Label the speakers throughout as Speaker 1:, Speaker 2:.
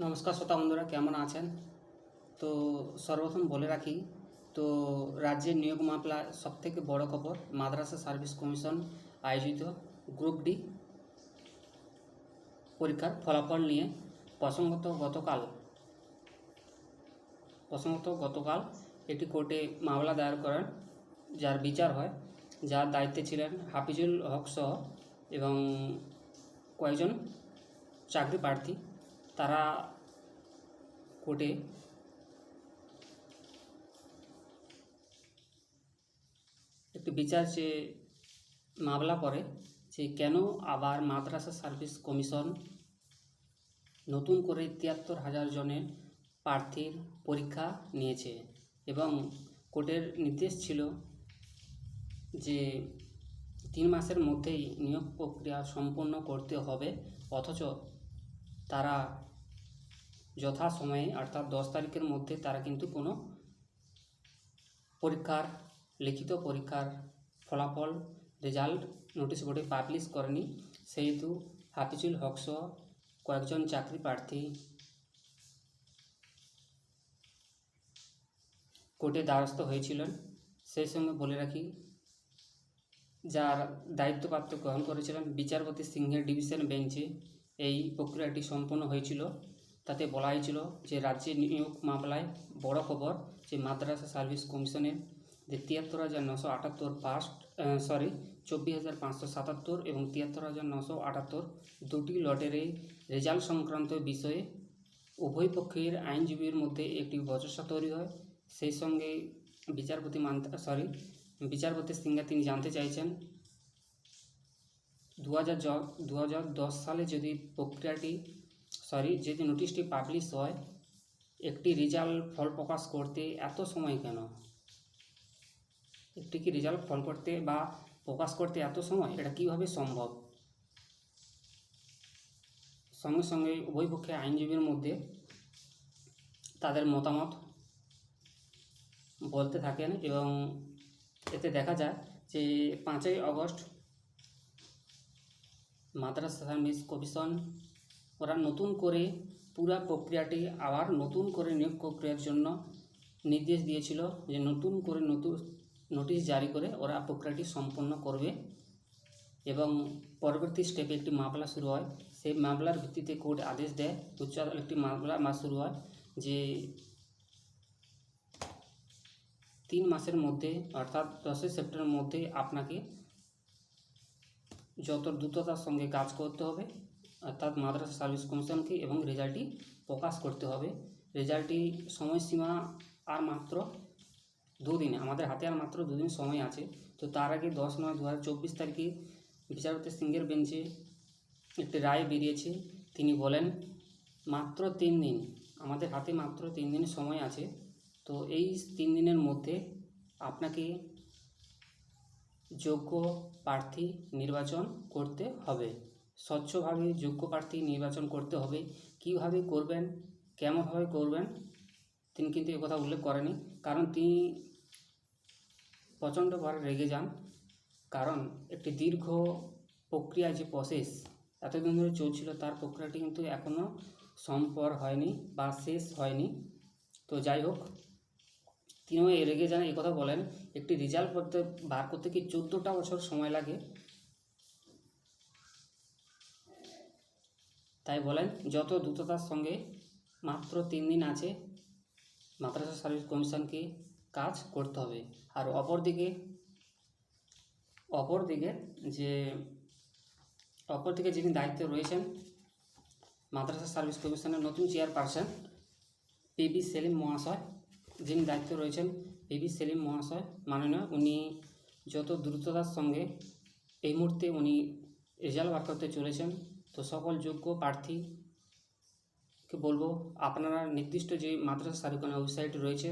Speaker 1: নমস্কার শ্রোতা বন্ধুরা, কেমন আছেন? তো সর্বপ্রথম বলে রাখি, তো রাজ্যের নিয়োগ মামলা সব থেকে বড় খবর মাদ্রাসা সার্ভিস কমিশন আয়োজিত গ্রুপ ডি পরীক্ষার ফলাফল নিয়ে প্রসঙ্গত গতকাল প্রসঙ্গত গতকাল একটি কোর্টে মামলা দায়ের করেন, যার বিচার হয়, যার দায়িত্বে ছিলেন হাফিজুল হক সহ এবং কয়েকজন চাকরি প্রার্থী। তারা কোর্টে একটি বিচার যে মামলা করে যে কেন আবার মাদ্রাসা সার্ভিস কমিশন নতুন করে তিয়াত্তর হাজার জনের প্রার্থীর পরীক্ষা নিয়েছে এবং কোর্টের নির্দেশ ছিল যে তিন মাসের মধ্যেই নিয়োগ প্রক্রিয়া সম্পন্ন করতে হবে, অথচ তারা যথাসময়ে অর্থাৎ দশ তারিখের মধ্যে তারা কিন্তু কোনো পরীক্ষার, লিখিত পরীক্ষার ফলাফল রেজাল্ট নোটিশ বোর্ডে পাবলিশ করেনি। সেহেতু হাফিজুল হক সহ কয়েকজন চাকরি প্রার্থী কোর্টে দ্বারস্থ হয়েছিলেন। সেই সঙ্গে বলে রাখি, যার দায়িত্বপ্রাপ্ত গ্রহণ করেছিলেন বিচারপতি সিংহের ডিভিশন বেঞ্চে, এই প্রক্রিয়াটি সম্পন্ন হয়েছিল। তাতে বলা হয়েছিল যে রাজ্যে নিয়োগ মামলায় বড় খবর যে মাদ্রাসা সার্ভিস কমিশনের যে তিয়াত্তর হাজার নশো আটাত্তর ফার্স্ট সরি চব্বিশ হাজার পাঁচশো সাতাত্তর এবং তিয়াত্তর হাজার নশো আটাত্তর দুটি লটের রেজাল্ট সংক্রান্ত বিষয়ে উভয় পক্ষের আইনজীবীর মধ্যে একটি বচসা তৈরি হয়। সেই সঙ্গে বিচারপতি মানতে সরি বিচারপতি সিংহা তিনি জানতে চাইছেন দু হাজার দু হাজার দশ সালে যদি প্রক্রিয়াটি সরি যদি নোটিশটি পাবলিশ হয়, একটি রেজাল্ট ফল প্রকাশ করতে এত সময় কেন? একটি কি রেজাল্ট ফল করতে বা প্রকাশ করতে এত সময়? এটা কীভাবে সম্ভব? সঙ্গে সঙ্গে উভয় পক্ষে আইনজীবীর মধ্যে তাদের মতামত বলতে থাকেন এবং এতে দেখা যায় যে পাঁচই আগস্ট মাদ্রাসা সার্ভিস কমিশন ওরা নতুন করে পুরা প্রক্রিয়াটি আবার নতুন করে নিয়োগ প্রক্রিয়ার জন্য নির্দেশ দিয়েছিল যে নতুন করে নতুন নোটিশ জারি করে ওরা প্রক্রিয়াটি সম্পন্ন করবে এবং পরবর্তী স্টেপে একটি মামলা শুরু হয়। সেই মামলার ভিত্তিতে কোর্ট আদেশ দেয় উচ্চ আদালত একটি মামলা মা শুরু হয় যে তিন মাসের মধ্যে অর্থাৎ দশই সেপ্টেম্বরের মধ্যে আপনাকে যত দ্রুততার সঙ্গে কাজ করতে হবে অর্থাৎ মাদ্রাসা সার্ভিস কমিশনকে এবং রেজাল্টটি প্রকাশ করতে হবে। রেজাল্টটি সময়সীমা আর মাত্র দুদিন, আমাদের হাতে আর মাত্র দুদিন সময় আছে। তো তার আগে দশ নয় দু হাজার চব্বিশ তারিখে বিচারপতি সিংহের বেঞ্চে একটি রায় বেরিয়েছে। তিনি বলেন, মাত্র তিন দিন, আমাদের হাতে মাত্র তিন দিন সময় আছে। তো এই তিন দিনের মধ্যে আপনাকে যোগ্য প্রার্থী নির্বাচন করতে হবে। স্বচ্ছভাবে যোগ্য প্রার্থী নির্বাচন করতে হবে। কীভাবে করবেন? কেমনভাবে করবেন? তিনি কিন্তু কথা উল্লেখ করেনি কারণ তিনি প্রচণ্ডভাবে রেগে যান। কারণ একটি দীর্ঘ প্রক্রিয়া যে প্রসেস এতদিন ধরে চলছিল, তার প্রক্রিয়াটি কিন্তু এখনও সম্পর হয়নি বা শেষ হয়নি। তো যাই হোক, তিনিও রেগে যান। এই কথা বলেন, একটি রেজাল্ট করতে বার করতে কি চোদ্দোটা বছর সময় লাগে? তাই বলেন, যত দ্রুততার সঙ্গে মাত্র তিন দিন আছে, মাদ্রাসা সার্ভিস কমিশনকে কাজ করতে হবে। আর অপরদিকে অপরদিকে যে, অপরদিকে যিনি দায়িত্বে রয়েছেন, মাদ্রাসা সার্ভিস কমিশনের নতুন চেয়ারপারসন পিবি সেলিম মহাশয়, যিনি দায়িত্বে রয়েছেন পিবি সেলিম মহাশয় মাননীয়, উনি যত দ্রুততার সঙ্গে এই মুহূর্তে উনি রেজাল্ট বার করতে চলেছেন তো সকল যোগ্য প্রার্থীকে বলব, আপনারা নির্দিষ্ট যে মাদ্রাসা সার্ভিকনের ওয়েবসাইট রয়েছে,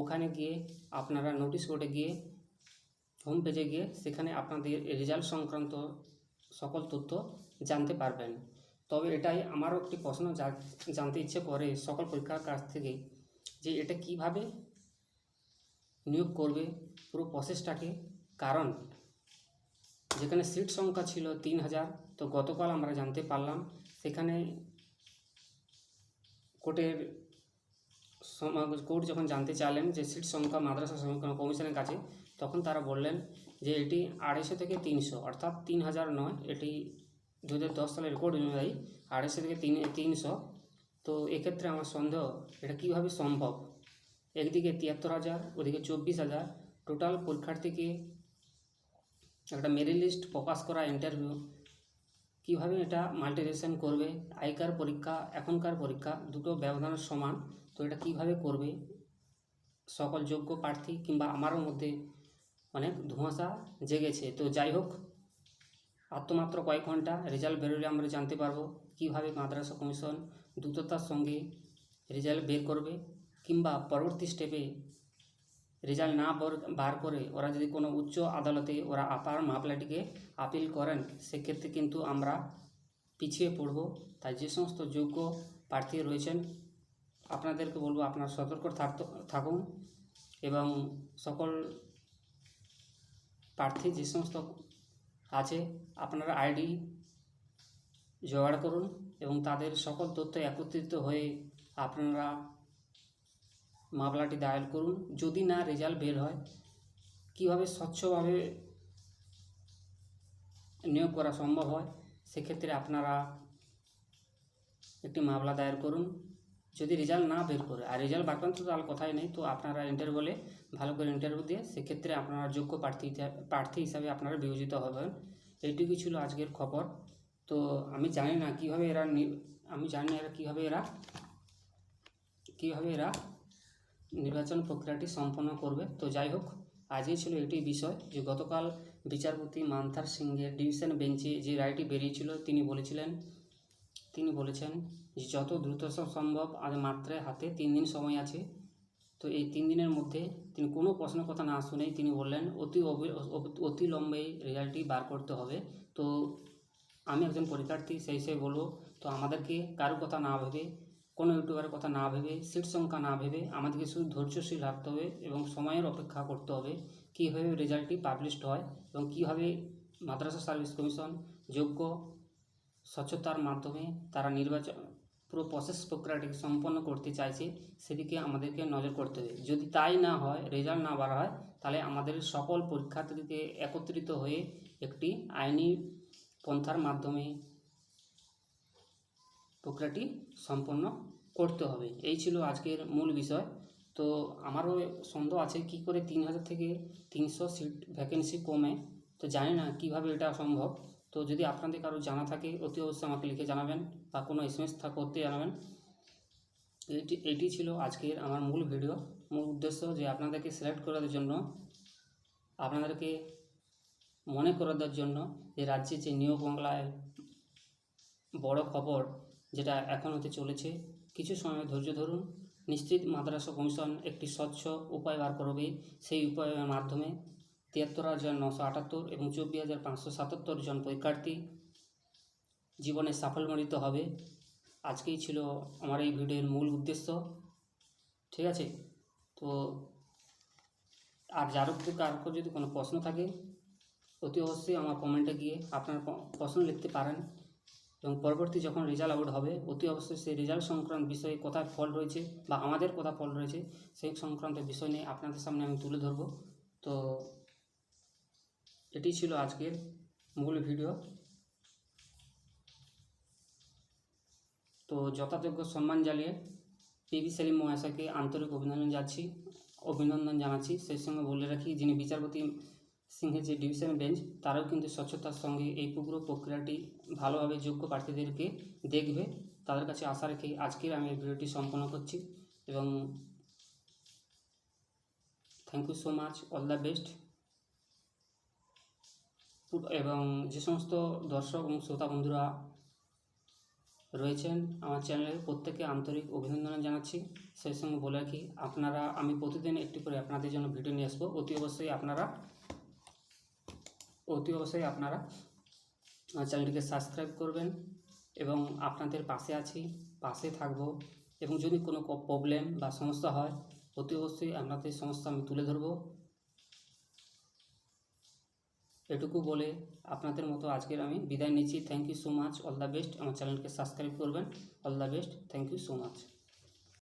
Speaker 1: ওখানে গিয়ে আপনারা নোটিশ বোর্ডে গিয়ে হোম পেজে গিয়ে সেখানে আপনাদের রেজাল্ট সংক্রান্ত সকল তথ্য জানতে পারবেন। তবে এটাই আমারও একটি প্রশ্ন জানতে ইচ্ছে করে সকল পরীক্ষার কাছ থেকে, যে এটা কীভাবে নিয়োগ করবে পুরো প্রসেসটাকে কারণ যেখানে সিট সংখ্যা ছিল তিন হাজার তো গতকাল আমরা জানতে পারলাম সেখানে কোর্টের কোর্ট যখন জানতে চাইলেন যে সিট সংখ্যা মাদ্রাসা কমিশনের কাছে, তখন তারা বললেন যে এটি আড়াইশো থেকে তিনশো, অর্থাৎ তিন হাজার নয়, এটি দু দশ সালের রেকর্ড অনুযায়ী আড়াইশো থেকে তিন, তিনশো। তো এক্ষেত্রে আমার সন্দেহ, এটা কীভাবে সম্ভব? একদিকে তিয়াত্তর হাজার, ওদিকে চব্বিশ হাজার, টোটাল পরীক্ষার্থীকে একটা মেরিট লিস্ট প্রকাশ করা ইন্টারভিউ কীভাবে এটা মাল্টিরেশন করবে আগেকার পরীক্ষা, এখনকার পরীক্ষা, দুটো ব্যবধান সমান, তো এটা কীভাবে করবে? সকল যোগ্য প্রার্থী কিংবা আমারও মধ্যে অনেক ধোঁয়াশা জেগেছে। তো যাই হোক আর তো মাত্র কয়েক ঘণ্টা রেজাল্ট বেরোলে আমরা জানতে পারব কীভাবে মাদ্রাসা কমিশন দ্রুততার সঙ্গে রেজাল্ট বের করবে কিংবা পরবর্তী স্টেপে রেজাল্ট না বর- করে ওরা যদি কোনো উচ্চ আদালতে ওরা আপার মামলাটিকে আপিল করেন সেক্ষেত্রে কিন্তু আমরা পিছিয়ে পড়ব। তাই যে সমস্ত যোগ্য প্রার্থী রয়েছেন আপনাদেরকে বলব আপনারা সতর্ক থাকতে থাকুন এবং সকল প্রার্থী যে সমস্ত আছে আপনারা আইডি জোগাড় করুন এবং তাদের সকল তথ্য একত্রিত হয়ে আপনারা মামলাটি দায়ের করুন। যদি না রেজাল্ট বের হয়, কীভাবে স্বচ্ছভাবে নিয়োগ করা সম্ভব হয়, সেক্ষেত্রে আপনারা একটি মামলা দায়ের করুন। যদি রেজাল্ট না বের করে, আর রেজাল্ট করেন তো তাহলে কথাই নেই, তো আপনারা ইন্টারভিউলে ভালো করে ইন্টারভিউ দিয়ে সেক্ষেত্রে আপনারা যোগ্য প্রার্থী প্রার্থী হিসাবে আপনারা বিবেচিত হবেন। এইটুকুই ছিল আজকের খবর। তো আমি জানি না কীভাবে এরা আমি জানি না এরা কীভাবে এরা কীভাবে এরা নির্বাচন প্রক্রিয়াটি সম্পন্ন করবে। তো যাই হোক, আজই ছিল এটি বিষয় যে গতকাল বিচারপতি মান্থার সিংহের ডিভিশন বেঞ্চে যে রায়টি বেরিয়েছিল, তিনি বলেছিলেন, তিনি বলেছেন যে যত দ্রুত সম্ভব আজ মাত্রে হাতে তিন দিন সময় আছে। তো এই তিন দিনের মধ্যে তিনি কোনো প্রশ্ন কথা না শুনেই তিনি বললেন, অতি অতি লম্বেই রেজাল্টটি বার করতে হবে। তো আমি একজন পরীক্ষার্থী, সেই হিসেবে বলব, তো আমাদেরকে কারোর কথা না ভেবে কোনো ইউটিউবারের কথা না ভেবে সিট সংখ্যা না ভেবে আমাদেরকে শুধু ধৈর্যশীল থাকতে হবে এবং সময়ের অপেক্ষা করতে হবে কীভাবে রেজাল্টটি পাবলিশড হয় এবং কীভাবে মাদ্রাসা সার্ভিস কমিশন যোগ্য স্বচ্ছতার মাধ্যমে তারা নির্বাচন, পুরো প্রসেস প্রক্রিয়াটিকে সম্পন্ন করতে চাইছে সেদিকে আমাদেরকে নজর করতে হবে। যদি তাই না হয় রেজাল্ট না বাড়া হয়, তাহলে আমাদের সকল পরীক্ষার্থীকে একত্রিত হয়ে একটি আইনি পন্থার মাধ্যমে প্রক্রিয়াটি সম্পন্ন করতে হবে। এই ছিল আজকের মূল বিষয়। তো আমারও সন্দেহ আছে কি করে তিন হাজার থেকে তিনশো সিট ভ্যাকেন্সি কমে। তো জানি না কীভাবে এটা সম্ভব। তো যদি আপনাদের কারও জানা থাকে, অতি অবশ্যই আমাকে লিখে জানাবেন বা কোনো এস এম এস করতে জানাবেন। এইটি এটি ছিল আজকের আমার মূল ভিডিও মূল উদ্দেশ্য যে আপনাদেরকে সিলেক্ট করার জন্য, আপনাদেরকে মনে করে দেওয়ার জন্য যে রাজ্যে যে নিয়োগ বাংলায় বড় খবর যেটা এখন হতে চলেছে। কিছু সময় ধৈর্য ধরুন। নিশ্চিত মাদ্রাসা কমিশন একটি স্বচ্ছ উপায় বার করবে। সেই উপায়ের মাধ্যমে তিয়াত্তর হাজার নশো আটাত্তর এবং চব্বিশ হাজার পাঁচশো সাতাত্তর জন পরীক্ষার্থী জীবনে সাফল্যমণ্ডিত হবে। আজকেই ছিল আমার এই ভিডিওর মূল উদ্দেশ্য। ঠিক আছে? তো আর যার কার যদি কোনো প্রশ্ন থাকে, অতি অবশ্যই আমার কমেন্টে গিয়ে আপনার প্রশ্ন লিখতে পারেন। এবং পরবর্তী যখন রেজাল্ট আউট হবে, অতি অবশ্যই সেই রেজাল্ট সংক্রান্ত বিষয়ে কোথায় ফল রয়েছে বা আমাদের কোথায় ফল রয়েছে, সেই সংক্রান্ত বিষয় নিয়ে আপনাদের সামনে আমি তুলে ধরবো। তো এটি ছিল আজকের মূল ভিডিও তো যথাযোগ্য সম্মান জানিয়ে পিবি সেলিম মহাশয়কে আন্তরিক অভিনন্দন যাচ্ছি অভিনন্দন জানাচ্ছি। সেই সঙ্গে বলে রাখি, যিনি বিচারপতি সিংহের যে ডিভিশন বেঞ্চ, তারাও কিন্তু স্বচ্ছতার সঙ্গে এই পুরো প্রক্রিয়াটি ভালোভাবে যোগ্য প্রার্থীদেরকে দেখবে। তাদের কাছে আশা রেখে আজকের আমি এই ভিডিওটি সম্পন্ন করছি এবং thank you so much all the best এবং যে সমস্ত দর্শক এবং শ্রোতা বন্ধুরা রয়েছেন, আমার চ্যানেলে প্রত্যেকে আন্তরিক অভিনন্দন জানাচ্ছি। সেই সঙ্গে বলে রাখি, আপনারা, আমি প্রতিদিন একটি করে আপনাদের জন্য ভিডিও নিয়ে আসব। অতি অবশ্যই আপনারা অতি অবশ্যই আপনারা চ্যানেলটিকে সাবস্ক্রাইব করবেন এবং আপনাদের পাশে আছি, পাশে থাকব এবং যদি কোনো প্রবলেম বা সমস্যা হয়, অতি অবশ্যই আপনাদের সমস্যা আমি তুলে ধরবো। এটুকু বলে আপনাদের মতো আজকের আমি বিদায় নিচ্ছি। Thank you so much all the best আমার চ্যানেলকে সাবস্ক্রাইব করবেন। All the best thank you so much